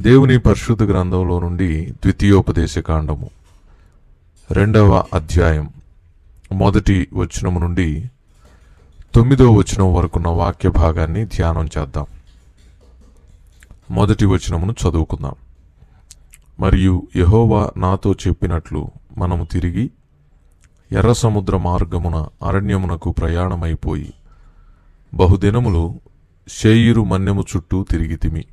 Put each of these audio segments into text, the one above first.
దేవుని పరిశుద్ధ గ్రంథంలో నుండి ద్వితీయోపదేశ కాండము. రెండవ అధ్యాయం. మొదటి వచనము నుండి తొమ్మిదో వచనం వరకున్న వాక్య భాగాన్ని ధ్యానం చేద్దాం. మొదటి వచనమును చదువుకుందాం. మరియు యహోవా నాతో చెప్పినట్లు మనము తిరిగి ఎర్ర సముద్ర మార్గమున అరణ్యమునకు ప్రయాణమైపోయి బహుదినములు షేయిరు మన్యము చుట్టూ తిరిగితిమి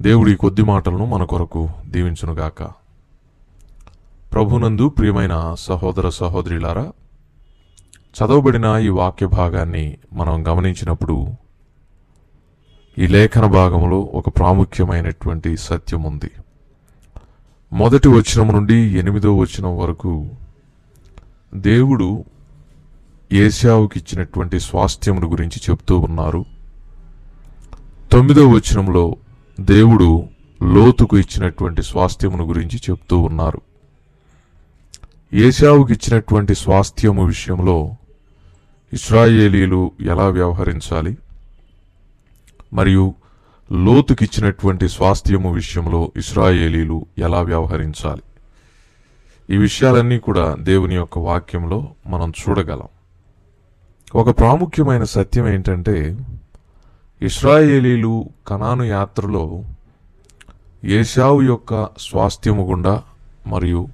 దేవుడి కొద్ది మాటలను మన కొరకు దీవించునుగాక. ప్రభునందు ప్రియమైన సహోదర సహోదరిలారా చదవబడిన ఈ వాక్య భాగాన్ని మనం గమనించినప్పుడు ఈ లేఖన భాగంలో ఒక ప్రాముఖ్యమైనటువంటి సత్యం ఉంది. మొదటి వచనం నుండి ఎనిమిదో వచనం వరకు దేవుడు ఏశావుకి ఇచ్చినటువంటి స్వాస్థ్యమును గురించి చెప్తూ ఉన్నారు. తొమ్మిదో వచనంలో దేవుడు లోతుకు ఇచ్చినటువంటి స్వాస్థ్యమును గురించి చెప్తూ ఉన్నారు. ఏశావుకి ఇచ్చినటువంటి స్వాస్థ్యము విషయంలో ఇస్రాయేలీలు ఎలా వ్యవహరించాలి? మరియు లోతుకిచ్చినటువంటి స్వాస్థ్యము విషయంలో ఇస్రాయేలీలు ఎలా వ్యవహరించాలి? ఈ విషయాలన్నీ కూడా దేవుని యొక్క వాక్యంలో మనం చూడగలం. ఒక ప్రాముఖ్యమైన సత్యం ఏంటంటే ఇస్రాయేలీలు కనాను యాత్రలో ఏషావు యొక్క స్వాస్థ్యము గుండా మరియు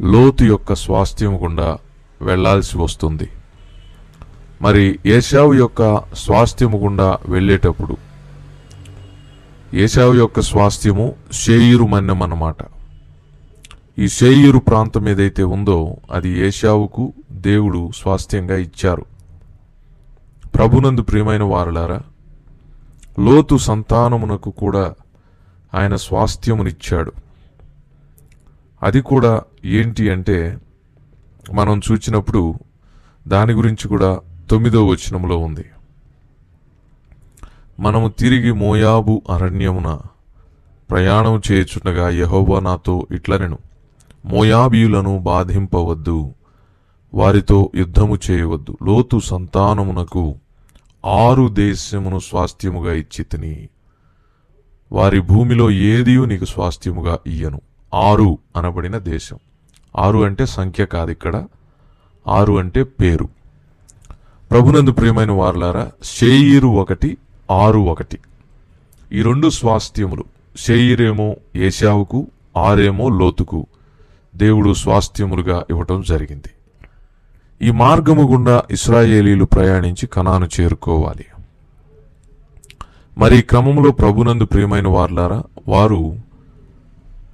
లోతు యొక్క స్వాస్థ్యము గుండా వెళ్ళాల్సి వస్తుంది. మరి ఏషావు యొక్క స్వాస్థ్యము గుండా వెళ్ళేటప్పుడు ఏషావు యొక్క స్వాస్థ్యము షేయిరు మన్యం అన్నమాట. ఈ షేయిరు ప్రాంతం ఏదైతే ఉందో అది ఏషావుకు దేవుడు స్వాస్థ్యంగా ఇచ్చారు. ప్రభునందు ప్రియమైన వారులారా లోతు సంతానమునకు కూడా ఆయన స్వాస్థ్యమునిచ్చాడు. అది కూడా ఏంటి అంటే మనం చూచినప్పుడు దాని గురించి కూడా తొమ్మిదో వచనంలో ఉంది. మనము తిరిగి మోయాబు అరణ్యమున ప్రయాణం చేయుచుండగా యహోవా నాతో ఇట్లనెను మోయాబీయులను బాధింపవద్దు వారితో యుద్ధము చేయవద్దు లోతు సంతానమునకు ఆరు దేశమును స్వాస్థ్యముగా ఇచ్చితిని. వారి భూమిలో ఏదియు నీకు స్వాస్థ్యముగా ఇయ్యను. ఆరు అనబడిన దేశం. ఆరు అంటే సంఖ్య కాదు ఇక్కడ. ఆరు అంటే పేరు. ప్రభునందు ప్రియమైన వారులారా షేయిరు ఒకటి ఆరు ఒకటి. ఈ రెండు స్వాస్థ్యములు షేయిరేమో ఏశావుకు ఆరేమో లోతుకు దేవుడు స్వాస్థ్యములుగా ఇవ్వటం జరిగింది. ఈ మార్గము గుండా ఇస్రాయేలీలు ప్రయాణించి కనాను చేరుకోవాలి. మరి క్రమంలో ప్రభునందు ప్రియమైన వార్లారా వారు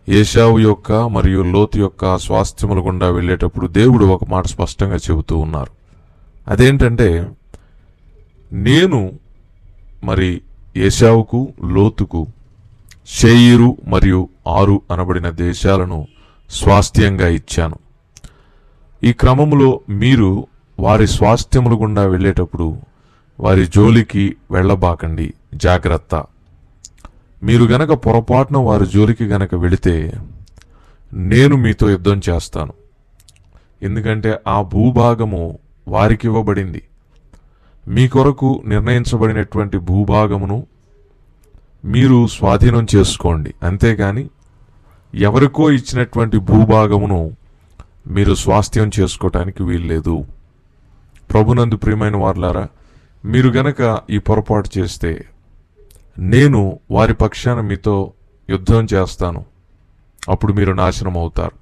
ఏషావు యొక్క మరియు లోతు యొక్క స్వాస్థ్యముల గుండా వెళ్ళేటప్పుడు దేవుడు ఒక మాట స్పష్టంగా చెబుతూ ఉన్నారు. అదేంటంటే నేను మరి ఏషావుకు లోతుకు షేయిరు మరియు ఆరు అనబడిన దేశాలను స్వాస్థ్యంగా ఇచ్చాను. ఈ క్రమంలో మీరు వారి స్వాస్థ్యముల గుండా వెళ్ళేటప్పుడు వారి జోలికి వెళ్ళబాకండి. జాగ్రత్త. మీరు గనక పొరపాటున వారి జోలికి గనక వెళితే నేను మీతో యుద్ధం చేస్తాను. ఎందుకంటే ఆ భూభాగము వారికి ఇవ్వబడింది. మీ కొరకు నిర్ణయించబడినటువంటి భూభాగమును మీరు స్వాధీనం చేసుకోండి. అంతేగాని ఎవరికో ఇచ్చినటువంటి భూభాగమును మీరు స్వాస్థ్యం చేసుకోవటానికి వీల్లేదు. ప్రభునందు ప్రియమైన వార్లారా మీరు గనక ఈ పొరపాటు చేస్తే నేను వారి పక్షాన మీతో యుద్ధం చేస్తాను. అప్పుడు మీరు నాశనం అవుతారు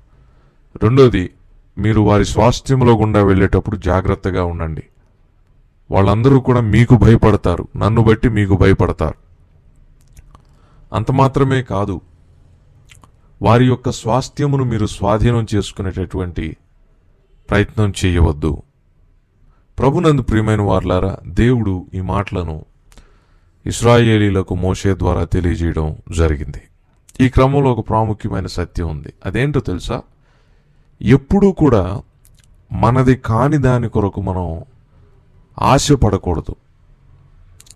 రెండోది మీరు వారి స్వాస్థ్యంలో గుండా వెళ్ళేటప్పుడు జాగ్రత్తగా ఉండండి. వాళ్ళందరూ కూడా మీకు భయపడతారు. నన్ను బట్టి మీకు భయపడతారు. అంత మాత్రమే కాదు వారి యొక్క స్వాస్థ్యమును మీరు స్వాధీనం చేసుకునేటటువంటి ప్రయత్నం చేయవద్దు. ప్రభునందు ప్రియమైన వార్లారా దేవుడు ఈ మాటలను ఇస్రాయేలీలకు మోషే ద్వారా తెలియజేయడం జరిగింది. ఈ క్రమంలో ఒక ప్రాముఖ్యమైన సత్యం ఉంది. అదేంటో తెలుసా? ఎప్పుడూ కూడా మనది కాని దాని కొరకు మనం ఆశపడకూడదు.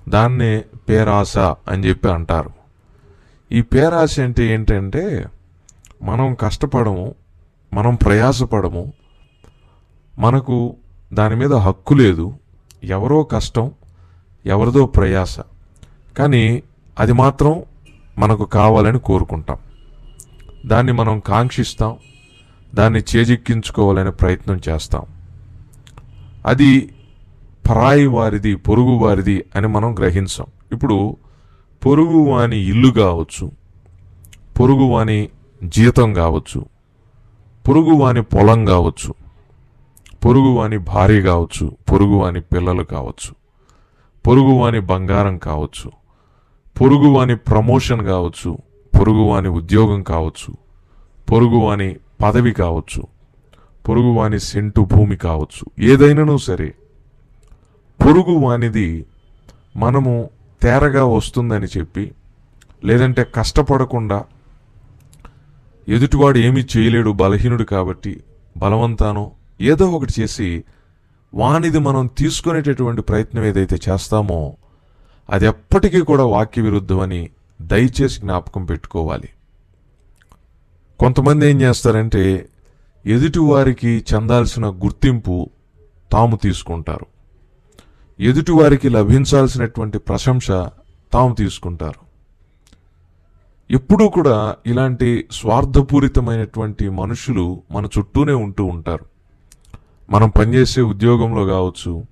దాన్నే పేరాశ అని చెప్పి అంటారు. ఈ పేరాశ అంటే ఏంటంటే మనం కష్టపడము మనం ప్రయాసపడము మనకు దాని మీద హక్కు లేదు ఎవరో కష్టం ఎవరిదో ప్రయాస. కానీ అది మాత్రం మనకు కావాలని కోరుకుంటాం. దాన్ని మనం కాంక్షిస్తాం దాన్ని చేజిక్కించుకోవాలనే ప్రయత్నం చేస్తాం. అది పరాయి వారిది పొరుగు వారిది అని మనం గ్రహించాం. ఇప్పుడు పొరుగు వాని ఇల్లు కావచ్చు పొరుగు వాని జీతం కావచ్చు పొరుగువాని పొలం కావచ్చు పొరుగువాని భార్య కావచ్చు పొరుగువాని పిల్లలు కావచ్చు పొరుగువాని బంగారం కావచ్చు పొరుగువాని ప్రమోషన్ కావచ్చు పొరుగువాని ఉద్యోగం కావచ్చు పొరుగువాని పదవి కావచ్చు పొరుగువాని సెంటు భూమి కావచ్చు ఏదైనాను సరే పొరుగు వానిది మనము తేరగా వస్తుందని చెప్పి లేదంటే కష్టపడకుండా ఎదుటివాడు ఏమీ చేయలేడు బలహీనుడు కాబట్టి బలవంతానో ఏదో ఒకటి చేసి వానిది మనం తీసుకునేటటువంటి ప్రయత్నం ఏదైతే చేస్తామో అది ఎప్పటికీ కూడా వాక్య విరుద్ధమని దయచేసి జ్ఞాపకం పెట్టుకోవాలి. కొంతమంది ఏం చేస్తారంటే ఎదుటివారికి చెందాల్సిన గుర్తింపు తాము తీసుకుంటారు. ఎదుటివారికి లభించాల్సినటువంటి ప్రశంస తాము తీసుకుంటారు. ఎప్పుడూ కూడా ఇలాంటి స్వార్థపూరితమైనటువంటి మనుషులు మన చుట్టూనే ఉంటూ ఉంటారు. మనం పనిచేసే ఉద్యోగంలో కావచ్చు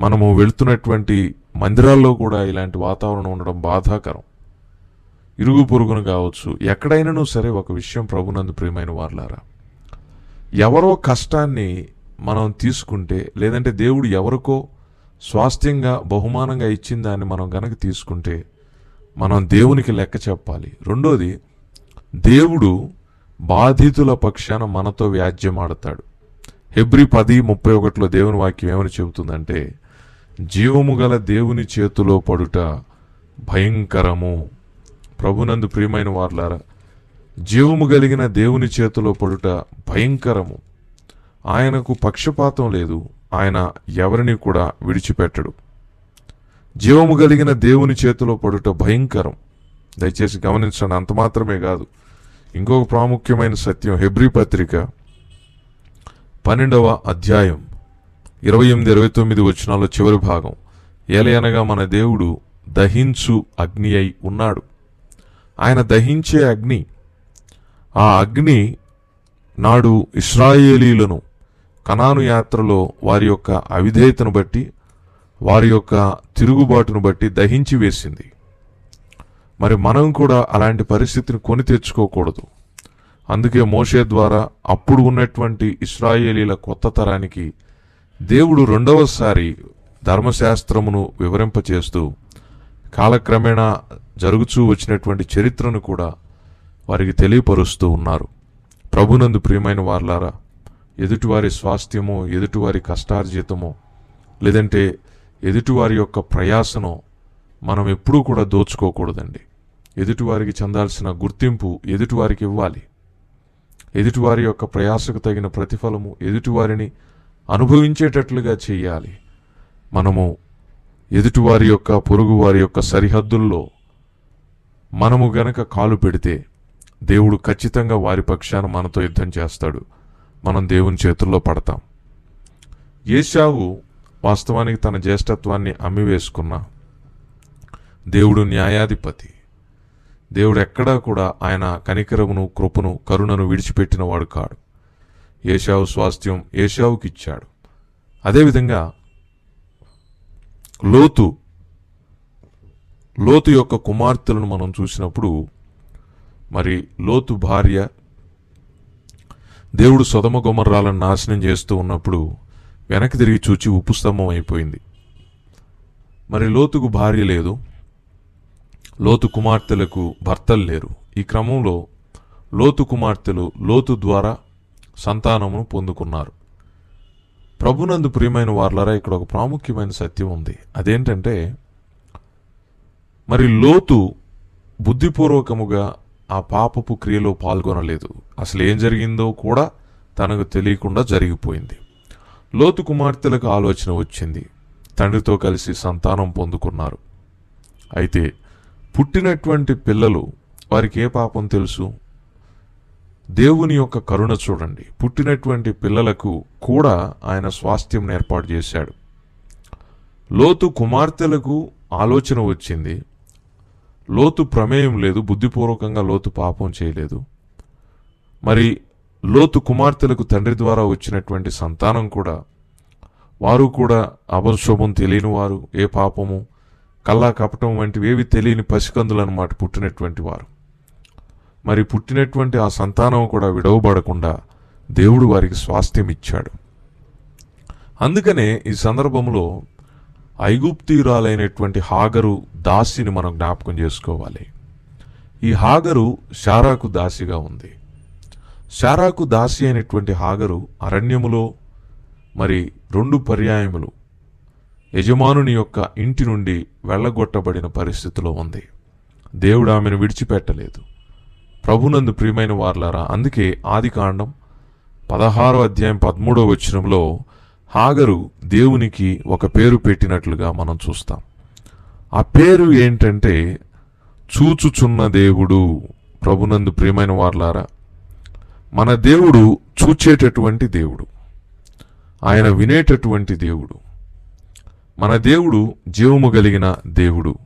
మనము వెళుతున్నటువంటి మందిరాల్లో కూడా ఇలాంటి వాతావరణం ఉండడం బాధాకరం. ఇరుగు పొరుగును కావచ్చు ఎక్కడైనానూ సరే ఒక విషయం ప్రభునందు ప్రియమైన వార్లారా. ఎవరో కష్టాన్ని మనం తీసుకుంటే లేదంటే దేవుడు ఎవరికో స్వాస్థ్యంగా బహుమానంగా ఇచ్చిన దాన్ని మనం గనక తీసుకుంటే మనం దేవునికి లెక్క చెప్పాలి. రెండోది దేవుడు బాధితుల పక్షాన మనతో వ్యాజ్యమాడతాడు. హెబ్రి పది ముప్పై ఒకటిలో దేవుని వాక్యం ఏమని చెబుతుందంటే జీవము గల దేవుని చేతిలో పడుట భయంకరము. ప్రభునందు ప్రియమైన వార్లారా జీవము కలిగిన దేవుని చేతిలో పడుట భయంకరము. ఆయనకు పక్షపాతం లేదు. ఆయన ఎవరిని కూడా విడిచిపెట్టడు. జీవము కలిగిన దేవుని చేతిలో పడుట భయంకరం. దయచేసి గమనించండి అంత మాత్రమే కాదు. ఇంకొక ప్రాముఖ్యమైన సత్యం హెబ్రి పత్రిక పన్నెండవ అధ్యాయం ఇరవై ఎనిమిది ఇరవై తొమ్మిది వచనాల చివరి భాగం. ఏలయనగా మన దేవుడు దహించు అగ్ని అయి ఉన్నాడు. ఆయన దహించే అగ్ని ఆ అగ్ని నాడు ఇస్రాయేలీలను కనాను యాత్రలో వారి యొక్క అవిధేయతను బట్టి వారి యొక్క తిరుగుబాటును బట్టి దహించి వేసింది. మరి మనం కూడా అలాంటి పరిస్థితిని కొని తెచ్చుకోకూడదు. అందుకే మోషే ద్వారా అప్పుడు ఉన్నటువంటి ఇస్రాయేలీల కొత్త తరానికి దేవుడు రెండవసారి ధర్మశాస్త్రమును వివరింపచేస్తూ కాలక్రమేణా జరుగుచూ వచ్చినటువంటి చరిత్రను కూడా వారికి తెలియపరుస్తూ ఉన్నారు. ప్రభునందు ప్రియమైన వార్లారా ఎదుటివారి స్వాస్థ్యమో ఎదుటివారి కష్టార్జితమో లేదంటే ఎదుటివారి యొక్క ప్రయాసను మనం ఎప్పుడూ కూడా దోచుకోకూడదండి. ఎదుటివారికి చెందాల్సిన గుర్తింపు ఎదుటివారికి ఇవ్వాలి. ఎదుటివారి యొక్క ప్రయాసకు తగిన ప్రతిఫలము ఎదుటివారిని అనుభవించేటట్లుగా చేయాలి. మనము ఎదుటివారి యొక్క పొరుగువారి యొక్క సరిహద్దుల్లో మనము గనక కాలు పెడితే దేవుడు ఖచ్చితంగా వారి పక్షాన మనతో యుద్ధం చేస్తాడు. మనం దేవుని చేతుల్లో పడతాం. ఏషావు వాస్తవానికి తన జ్యేష్ఠత్వాన్ని అమ్మివేసుకున్న దేవుడు న్యాయాధిపతి. దేవుడు ఎక్కడా కూడా ఆయన కనికరమును కృపను కరుణను విడిచిపెట్టినవాడు కాడు. ఏషావు స్వాస్థ్యం ఏషావుకి ఇచ్చాడు అదేవిధంగా లోతు లోతు యొక్క కుమార్తెలను మనం చూసినప్పుడు మరి లోతు భార్య దేవుడు సొదమ గుమర్రాలను నాశనం చేస్తూ ఉన్నప్పుడు వెనక్కి తిరిగి చూచి ఉప్పు స్తంభం అయిపోయింది. మరి లోతుకు భార్య లేదు. లోతు కుమార్తెలకు భర్తలు లేరు. ఈ క్రమంలో లోతు కుమార్తెలు లోతు ద్వారా సంతానమును పొందుకున్నారు. ప్రభునందు ప్రియమైన వార్లరా ఇక్కడ ఒక ప్రాముఖ్యమైన సత్యం ఉంది. అదేంటంటే మరి లోతు బుద్ధిపూర్వకముగా ఆ పాపపు క్రియలో పాల్గొనలేదు. అసలు ఏం జరిగిందో కూడా తనకు తెలియకుండా జరిగిపోయింది. లోతు కుమార్తెలకు ఆలోచన వచ్చింది. తండ్రితో కలిసి సంతానం పొందుకున్నారు. అయితే పుట్టినటువంటి పిల్లలు వారికి ఏ పాపం తెలుసు? దేవుని యొక్క కరుణ చూడండి. పుట్టినటువంటి పిల్లలకు కూడా ఆయన స్వాస్థ్యం ఏర్పాటు చేశాడు. లోతు కుమార్తెలకు ఆలోచన వచ్చింది. లోతు ప్రమేయం లేదు బుద్ధిపూర్వకంగా లోతు పాపం చేయలేదు. మరి లోతు కుమార్తెలకు తండ్రి ద్వారా వచ్చినటువంటి సంతానం కూడా వారు కూడా అపశుభం తెలియని వారు ఏ పాపము కల్లా కపటం వంటివి ఏవి తెలియని పసికందులు అన్నమాట పుట్టినటువంటి వారు. మరి పుట్టినటువంటి ఆ సంతానం కూడా విడవబడకుండా దేవుడు వారికి స్వాస్థ్యం ఇచ్చాడు. అందుకనే ఈ సందర్భంలో ఐగుప్తీయురాలైనటువంటి హాగరు దాసిని మనం జ్ఞాపకం చేసుకోవాలి. ఈ హాగరు షారాకు దాసిగా ఉంది. శారాకు దాసి అయినటువంటి హాగరు అరణ్యములో మరి రెండు పర్యాయములు. యజమానుని యొక్క ఇంటి నుండి వెళ్ళగొట్టబడిన పరిస్థితిలో ఉంది. దేవుడు ఆమెను విడిచిపెట్టలేదు. ప్రభునందు ప్రియమైన వార్లారా అందుకే ఆది కాండం పదహారో అధ్యాయం పదమూడో వచనంలో హాగరు దేవునికి ఒక పేరు పెట్టినట్లుగా మనం చూస్తాం. ఆ పేరు ఏంటంటే చూచుచున్న దేవుడు. ప్రభునందు ప్రియమైన వార్లారా మన దేవుడు చూచేటటువంటి దేవుడు. ఆయన వినేటటువంటి దేవుడు. మన దేవుడు జీవము కలిగిన దేవుడు.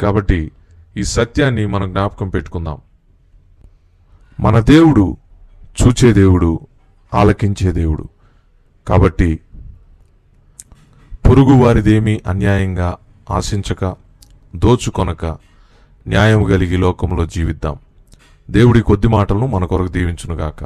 కాబట్టి ఈ సత్యాన్ని మనం జ్ఞాపకం పెట్టుకుందాం. మన దేవుడు చూచే దేవుడు ఆలకించే దేవుడు. కాబట్టి పొరుగు వారిదేమీ అన్యాయంగా ఆశించక దోచుకొనక న్యాయం కలిగి లోకంలో జీవిద్దాం. దేవుడి కొద్ది మాటలను మన కొరకు దీవించునుగాక.